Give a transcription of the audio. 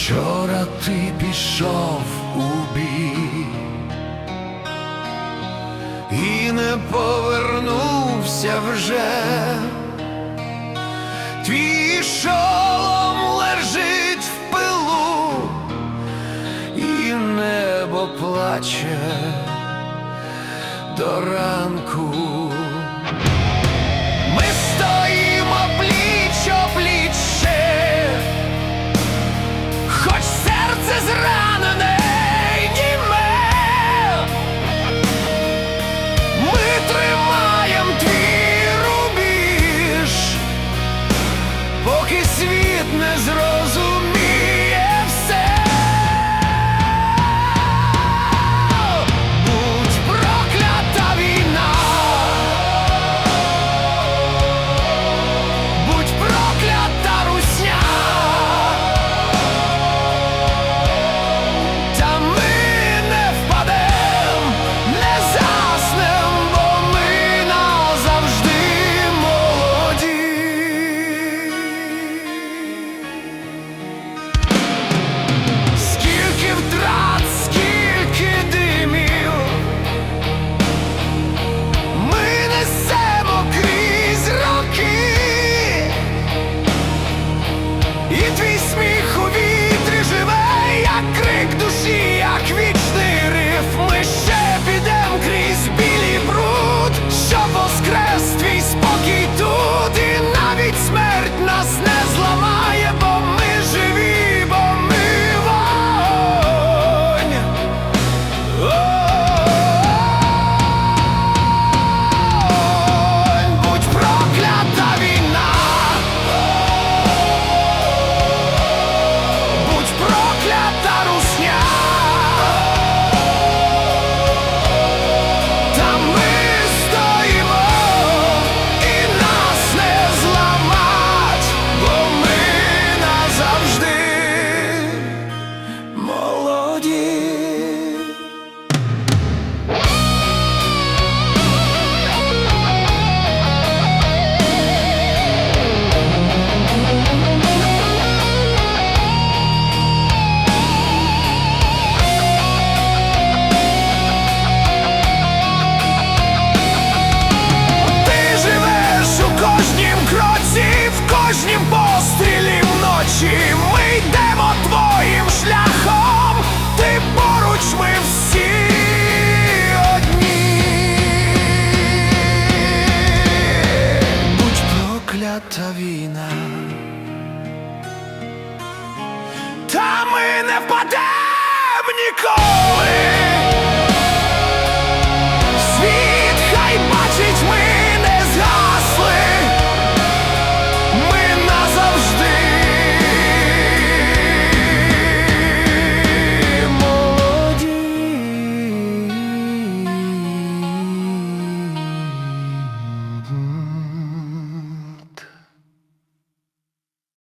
Вчора ти пішов у бій і не повернувся вже, твій шолом лежить в пилу, і небо плаче до ранку. світ не зрозумів. впадем ніколи.